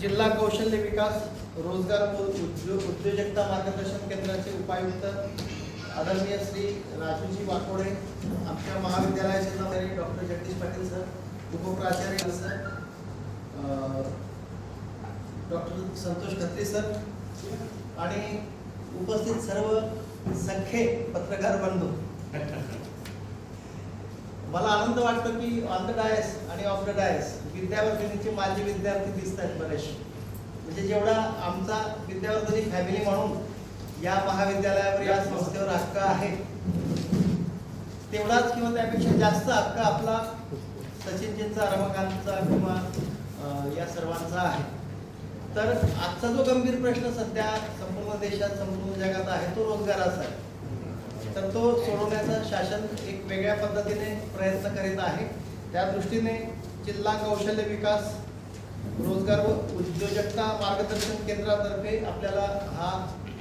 जिल्हा कौशल्य विकास रोजगार उद्योग उद्योजकता मार्गदर्शन केंद्राचे उपायुक्त आदरणीय श्री राजूजी वाकोडे आमच्या महाविद्यालयाचे अधिकारी doctor Jagdish Patil sir उपप्राचार्य sir doctor Santosh Khatri sir आणि उपस्थित सर्व सख्खे पत्रकार बंधू. मला आनंद वाटतो की ऑन द डायस आणि ऑफ द डायस विद्यावर्धिनीचे माझे विद्यार्थी दिसत आहेत बरेचसे म्हणजे जेवढा आमचा विद्यावर्धिनी फॅमिली म्हणून या महाविद्यालयावर या संस्थेवर हक्क आहे तेवढाच किंवा त्यापेक्षा जास्त हक्क आपला सचिनजींचा रमाकांतचा किंवा या सर्वांचा आहे. तर आजचा जो गंभीर प्रश्न सध्या संपूर्ण देशात संपूर्ण जगात आहे तो रोजगाराचा आहे. तर तो सोडवण्याचा शासन एक वेगळ्या पद्धतीने प्रयत्न करीत आहे. त्या दृष्टीने जिल्हा कौशल्य विकास रोजगार व उद्योजकता मार्गदर्शन केंद्रातर्फे आपल्याला हा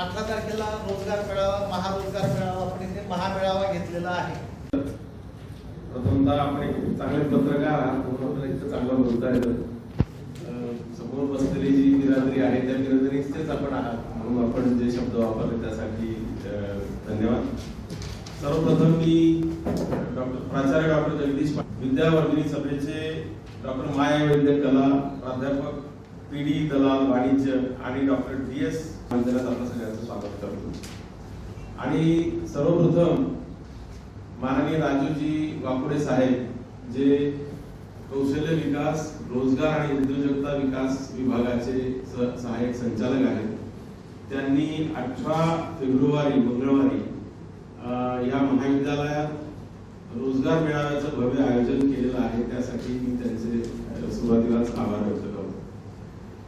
अठरा तारखेला रोजगार मेळावा महारोजगार मेळावा आपण इथे महामेळावा घेतलेला आहे. प्रथमतः आपण एक चांगले पत्रकार आहात. इतकं चांगलं बोलता येतं. समोर बसलेली जी बिरादरी आहे त्या बिरादरीचेच आपण आहात. म्हणून आपण जे शब्द वापरले त्यासाठी धन्यवाद. सर्वप्रथम मी डॉक्टर प्राचार्य डॉक्टर जगदीश विद्यावर्धिनी सभेचे डॉक्टर माया वैद्य कला प्राध्यापक पी डी दलाल वाणिज्य आणि डॉक्टर डी एस मंदिरात आपल्या सगळ्यांचं स्वागत करतो. आणि सर्वप्रथम माननीय राजूजी वाकुडे साहेब जे कौशल्य विकास रोजगार आणि उद्योजकता विकास विभागाचे सहाय्यक संचालक आहेत. त्यांनी अठरा फेब्रुवारी मंगळवारी या महाविद्यालयात रोजगार मेळाव्याचं भव्य आयोजन केलेलं आहे. त्यासाठी मी त्यांचे सुरुवातीलाच आभार व्यक्त करतो.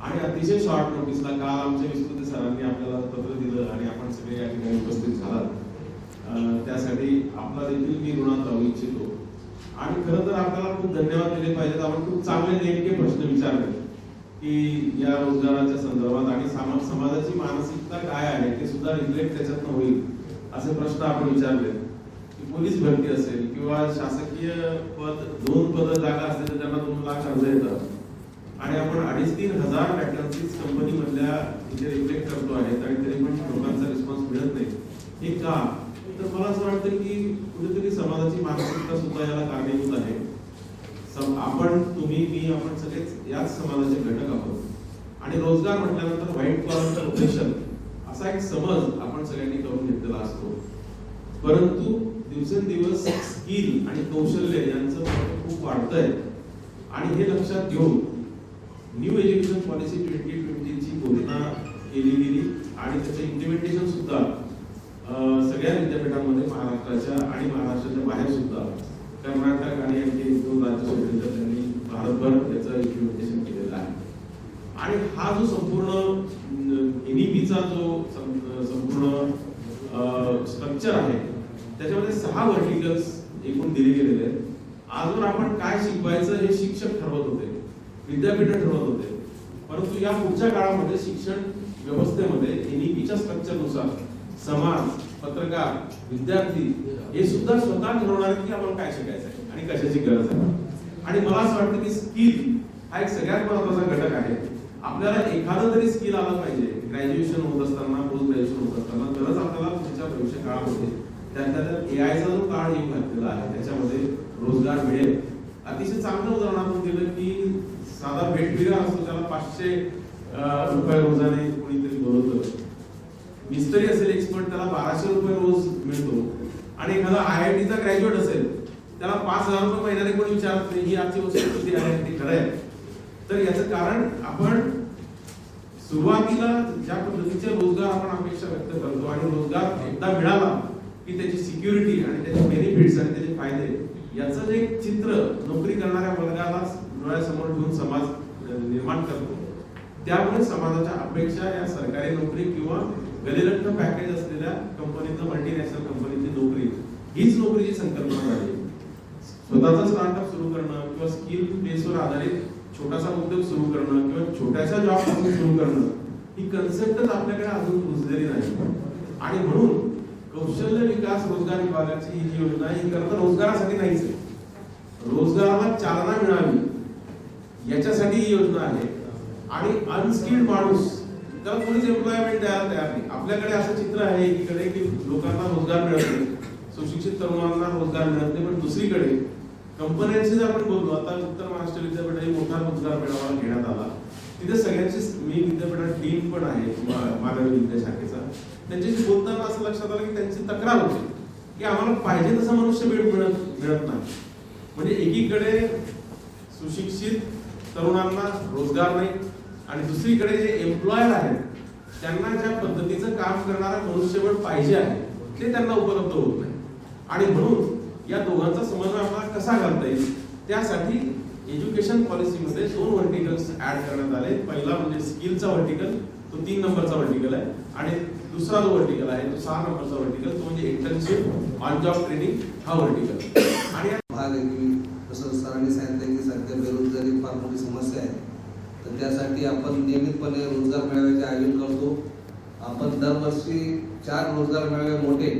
आणि अतिशय शॉर्ट नोटीसला काल आमच्या विस्तृत सरांनी आपल्याला पत्र दिलं आणि आपण सगळे या ठिकाणी उपस्थित झालात. त्यासाठी आपला देखील मी ऋणात राहू इच्छितो. आणि खरं तर आपल्याला खूप धन्यवाद दिले पाहिजेत. आपण खूप चांगले नेमके प्रश्न विचारले. की या रोजगाराच्या संदर्भात आणि समाजाची मानसिकता काय आहे ते सुद्धा रिफ्लेक्ट त्याच्यातनं होईल असे प्रश्न आपण विचारले. की पोलीस भरती असेल किंवा शासकीय पद दोन पद जागा असतील तर त्यांना दोन लाख अर्ज येतात आणि आपण अडीच तीन हजार वॅकन्सीज कंपनी मधल्या इथे रिफ्लेक्ट करतो आहेत आणि तरी पण लोकांचा रिस्पॉन्स मिळत नाही. हे का? तर मला असं वाटतं की कुठेतरी समाजाची मानसिकता सुद्धा याला कारणीभूत आहे. आपण तुम्ही मी आपण सगळेच याच समाजाचे घटक आहोत. आणि रोजगार म्हटल्यानंतर व्हाईट कॉलर प्रोफेशन असा एक समज आपण सगळ्यांनी करून घेतलेला असतो. परंतु दिवसेंदिवस स्किल आणि कौशल्य यांचं महत्त्व खूप वाढतंय. आणि हे लक्षात घेऊन न्यू एज्युकेशन पॉलिसी ट्वेंटी ट्वेंटीची घोषणा केली गेली आणि त्याचं इम्प्लिमेंटेशन सुद्धा सगळ्या विद्यापीठांमध्ये महाराष्ट्राच्या आणि महाराष्ट्राच्या बाहेर सुद्धा. कर्नाटक आणि आणखी दोन राज्य त्यांनी भारतभर त्याचं इम्प्लिमेंटेशन केलेलं आहे. आणि हा जो संपूर्ण एनईपीचा जो संपूर्ण स्ट्रक्चर आहे त्याच्यामध्ये सहा व्हर्टिकल्स एकूण दिले गेलेले आहेत. आजवर आपण काय शिकवायचं हे शिक्षक ठरवत होते विद्यापीठ ठरवत होते. परंतु या पुढच्या काळामध्ये शिक्षण व्यवस्थेमध्ये एनईपीच्या स्ट्रक्चरनुसार समाज पत्रकार विद्यार्थी हे सुद्धा स्वतः ठरवणार आहेत की आपण काय शिकायचं आहे आणि कशाची गरज आहे. आणि मला असं वाटतं की स्किल हा एक सगळ्यात महत्त्वाचा घटक आहे. आपल्याला एखादं तरी स्किल आलं पाहिजे. ग्रॅज्युएशन होत असताना पोस्ट ग्रॅज्युएशन होत असताना तरच आपल्याला पुढच्या भविष्य काळामध्ये त्यातल्या एआयचा जो काळ येऊन घातलेला आहे त्याच्यामध्ये रोजगार मिळेल. अतिशय चांगलं उदाहरण आपण दिलं की साधा भेटबिरा असतो त्याला पाचशे रुपये रोजाने कोणीतरी बोलवतं. मिस्टरी असेल एक्सपर्ट त्याला बाराशे रुपये रोज मिळतो आणि एखादा आय आय टीचा ग्रॅज्युएट असेल त्याला पाच हजार रुपये महिन्याने कोणी विचारत नाही ही आजची वस्तुस्थिती आहे ती खरं आहे. तर याचं कारण आपण सुरुवातीला ज्या पद्धतीचे रोजगार आपण अपेक्षा व्यक्त करतो आणि रोजगार एकदा मिळाला की त्याची सिक्युरिटी आणि त्याचे बेनिफिट्स आणि त्याचे फायदे याचं जे चित्र नोकरी करणाऱ्या वर्गाला डोळ्यासमोर ठेवून समाज निर्माण करतो. त्यामुळे समाजाच्या अपेक्षा या सरकारी नोकरी किंवा गलिरत्न पॅकेज असलेल्या कंपनीचं मल्टीनॅशनल कंपनीची नोकरी हीच नोकरीची संकल्पना झाली. स्वतःचा स्टार्टअप सुरू करणं किंवा स्किल बेसवर आधारित छोटासा उद्योग सुरू करणं किंवा छोट्याशा जॉबपासून सुरू करणं ही कन्सेप्टच आपल्याकडे अजून रुजलेली नाही. आणि म्हणून कौशल्य विकास रोजगार विभागाची ही जी योजना आहे, ही खरं तर रोजगारासाठी नाहीच आहे. रोजगाराला चालना मिळावी याच्यासाठी ही योजना आहे. आणि अनस्किल्ड माणूस त्याला कोणीच एम्प्लॉयमेंट द्यायला तयार नाही. आपल्याकडे असं चित्र आहे एकीकडे की लोकांना रोजगार मिळत नाही. शिक्षित तरुणांना रोजगार मिळत नाही पण दुसरीकडे कंपन्यांशी जर आपण बोललो आता उत्तर महाराष्ट्र विद्यापीठात मोठा रोजगार मेळावा घेण्यात आला. तिथे सगळ्यांची मी विद्यापीठात टीम पण आहे मानवी विद्याशाखेचा त्यांच्याशी बोलताना असं लक्षात आलं की त्यांची तक्रार होती की आम्हाला पाहिजे तसं मनुष्यबळ मिळत मिळत नाही. म्हणजे एकीकडे सुशिक्षित तरुणांना रोजगार नाही आणि दुसरीकडे जे एम्प्लॉयर आहेत त्यांना ज्या पद्धतीचं काम करणारा मनुष्यबळ पाहिजे आहे ते त्यांना उपलब्ध होत नाही. आणि म्हणून या दोघांचा समन्वय आपल्याला कसा घालता येईल? त्यासाठी एज्युकेशन पॉलिसीमध्ये दोन व्हर्टिकल्स ऍड करण्यात आले. पहिला म्हणजे स्किलचा व्हर्टिकल तो तीन नंबरचा व्हर्टिकल आहे. आणि दुसरा जो व्हर्टिकल आहे तो सहा नंबरचा व्हर्टिकल तो म्हणजे इंटर्नशिप ऑन जॉब ट्रेनिंग हा व्हर्टिकल आणि भाग आहे की जसं सरांनी सांगितलं की सध्या बेरोजगारी फार मोठी समस्या आहे. तर त्यासाठी आपण नियमितपणे रोजगार मेळाव्याचे आयोजन करतो. आपण दरवर्षी चार रोजगार मेळावे मोठे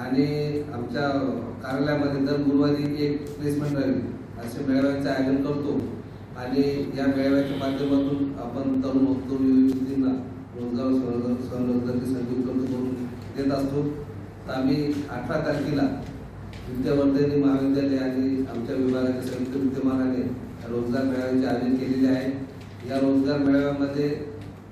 आणि आमच्या कार्यालयामध्ये दर गुरुवारी एक प्लेसमेंट राहील. असे मेळाव्याचे आयोजन करतो. आणि या मेळाव्याच्या माध्यमातून आपण तरुण तरुण युवतींना रोजगार स्वरोजगार स्वरोजगाराची संधी उपलब्ध करून देत असतो. तर आम्ही अठरा तारखेला विद्यावर्धनी महाविद्यालय आणि आमच्या विभागाच्या संयुक्त विद्यमानाने रोजगार मेळाव्याचे आयोजन केलेले आहे. या रोजगार मेळाव्यामध्ये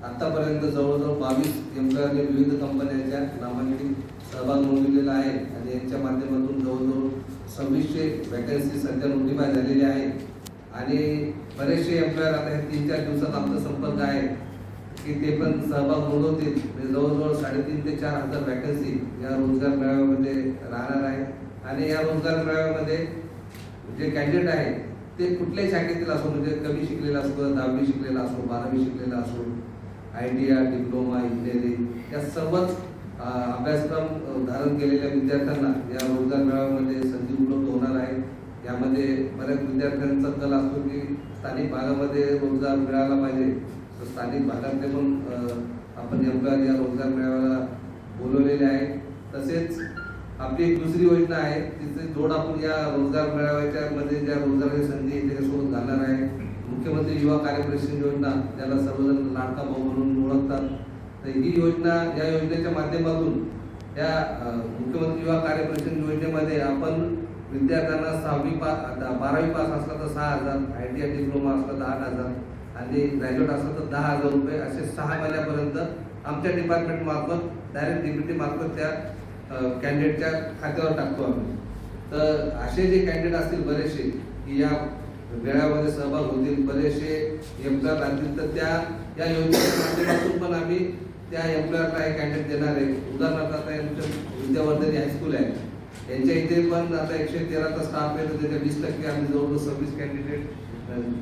आतापर्यंत जवळजवळ बावीस एम्प्लॉयरने विविध कंपन्यांच्या नामांकित सहभाग नोंदवलेला आहे आणि यांच्या माध्यमातून जवळजवळ सव्वीसशे वॅकन्सी सध्या नोंदीबाय झालेल्या आहेत. आणि बरेचसे एम्प्लॉयर आता हे तीन चार दिवसात आमचा संपर्क आहे की ते पण सहभाग नोंदवतील. म्हणजे जवळजवळ साडेतीन ते चार हजार वॅकन्सी या रोजगार मेळाव्यामध्ये राहणार आहे. आणि या रोजगार मेळाव्यामध्ये जे कॅन्डिडेट आहे ते कुठल्याही शाखेतील असो म्हणजे कमी शिकलेला असो दहावी शिकलेला असो बारावी शिकलेला असो I T R diploma engineering या सर्वच अभ्यासक्रम धारण केलेल्या विद्यार्थ्यांना या रोजगार मेळाव्यामध्ये संधी उपलब्ध होणार आहे यामध्ये बऱ्याच विद्यार्थ्यांचा कल असतो की स्थानिक भागामध्ये रोजगार मिळाला पाहिजे. तर स्थानिक भागातले पण आपण एम्प्लॉयर या रोजगार मेळाव्याला बोलवलेले आहे तसेच आपली एक दुसरी योजना आहे तिथे जोड आपण या रोजगार मेळाव्याच्या मध्ये ज्या रोजगाराची संधी आहे त्याच्यासोबत घालणार आहे. मुख्यमंत्री युवा कार्यप्रशिक्षण योजना त्याला सर्वजण लाडका भाऊ म्हणून ओळखतात. तर ही योजना या योजनेच्या माध्यमातून या मुख्यमंत्री युवा कार्यपरिषद योजनेमध्ये आपण विद्यार्थ्यांना सहावी पास बारावी पास असला तर सहा हजार आय टी आय डिप्लोमा असला तर आठ हजार आणि ग्रॅज्युएट असलं तर दहा हजार रुपये असे सहा महिन्यापर्यंत आमच्या डिपार्टमेंट मार्फत डायरेक्ट डीबीटी मार्फत त्या कॅन्डिडेटच्या खात्यावर टाकतो आम्ही. तर असे जे कॅन्डिडेट असतील बरेचसे की या मेळाव्यामध्ये सहभाग होतील बरेचसे एम्प्लॉयर लागतील तर त्या या योजनेच्या माध्यमातून पण आम्ही त्या एम्प्लॉयरला एक कॅन्डिडेट देणार आहे. उदाहरणार्थ आता आमच्या विद्यावर्धनी हायस्कूल आहे. यांच्या इथे पण आता एकशे तेराचा स्टाफ आहे तर त्याच्या वीस टक्के आम्ही जवळजवळ सव्वीस कॅन्डिडेट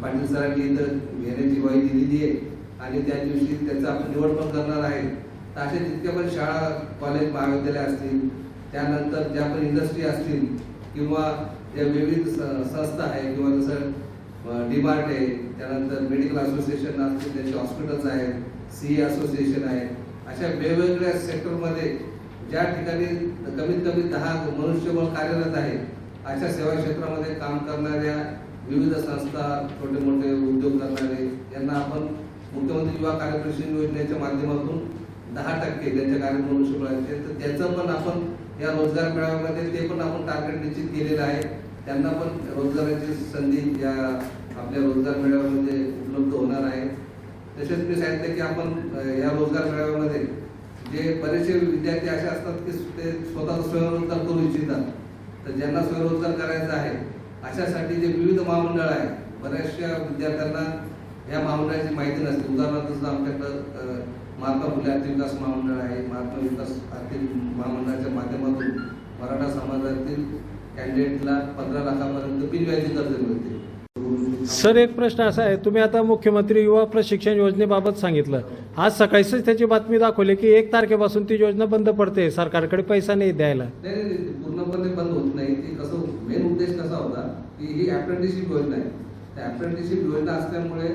पाटील सरांनी इथं घेण्याची ग्वाही दिलेली आहे. आणि त्या दिवशी त्याचा आपण निवड पण करणार आहे. तर असे जितक्या पण शाळा कॉलेज महाविद्यालय असतील त्यानंतर ज्या पण इंडस्ट्री असतील किंवा ज्या विविध स- संस्था आहे किंवा जसं डीमार्ट आहे त्यानंतर मेडिकल असोसिएशन असतील त्यांचे हॉस्पिटल्स आहेत सी असोसिएशन आहे. अशा वेगवेगळ्या सेक्टरमध्ये ज्या ठिकाणी कमीत कमी दहा मनुष्यबळ कार्यरत आहे अशा सेवा क्षेत्रामध्ये काम करणाऱ्या विविध संस्था छोटे मोठे उद्योग करणारे यांना आपण मुख्यमंत्री युवा कार्यप्रशिक्षण योजनेच्या माध्यमातून दहा टक्के ज्यांच्या कार्य मनुष्यबळाचे तर त्याचं पण आपण या रोजगार मेळाव्यामध्ये ते पण आपण टार्गेट निश्चित केलेलं आहे. त्यांना पण रोजगाराची संधी या आपल्या रोजगार मेळाव्यामध्ये उपलब्ध होणार आहे. तसेच मी सांगितलं की आपण या रोजगार मेळाव्यामध्ये जे बरेचसे विद्यार्थी असे असतात की ते स्वतः स्वयंरोजगार करू इच्छितात. तर ज्यांना स्वयंरोजगार करायचा आहे अशासाठी जे विविध महामंडळ आहे बऱ्याचशा विद्यार्थ्यांना या महामंडळाची माहिती नसते. उदाहरणार्थ जसं आमच्याकडं महात्मा फुले आर्थिक विकास महामंडळ आहे महात्मा विकास आर्थिक महामंडळाच्या माध्यमातून मराठा समाजातील कॅन्डिडेटला पंधरा लाखापर्यंत बिनव्याजी कर्ज मिळते. सर एक प्रश्न असा आहे. तुम्ही आता मुख्यमंत्री युवा प्रशिक्षण योजनेबाबत सांगितलं. आज सकाळीच त्याची बातमी दाखवली की एक तारखेपासून ती योजना बंद पडते. सरकारकडे पैसा नाही द्यायला. नाही नाही, नाही, ते पूर्णपणे बंद होत नाही. ते कसं मेन उद्देश कसा होता की ही अप्रेंटिसशिप योजना आहे. त्या अप्रेंटिसशिप योजना असल्यामुळे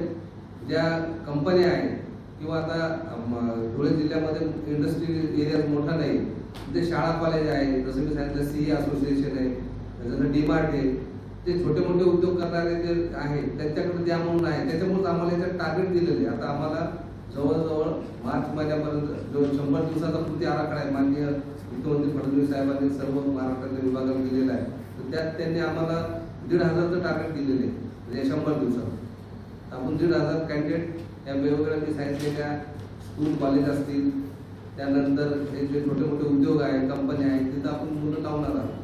ज्या कंपन्या आहेत किंवा आता अम, धुळे जिल्ह्यामध्ये इंडस्ट्री एरिया मोठा नाही. जे शाळा कॉलेज आहे जसं मी सांगितलं सी असोसिएशन आहे. जसं डीमार्ट आहे. ते छोटे मोठे उद्योग करणारे जे आहेत त्यांच्याकडे द्या म्हणून आहे त्याच्यामुळे आम्हाला याच्यात टार्गेट दिलेले आहे. आता आम्हाला जवळजवळ मार्च महिन्यापर्यंत जो शंभर दिवसाचा कृती आराखडा आहे माननीय मुख्यमंत्री फडणवीस साहेबांनी सर्व महाराष्ट्राच्या विभागाला दिलेला आहे. तर त्यात त्यांनी आम्हाला दीड हजारचं टार्गेट दिलेले आहे. म्हणजे शंभर दिवसात. आपण दीड हजार कॅन्डिडेट या वेगवेगळ्या मी सांगितलेल्या स्कूल कॉलेज असतील त्यानंतर हे जे छोटे मोठे उद्योग आहेत कंपन्या आहेत तिथं आपण मुलं लावणार आहोत.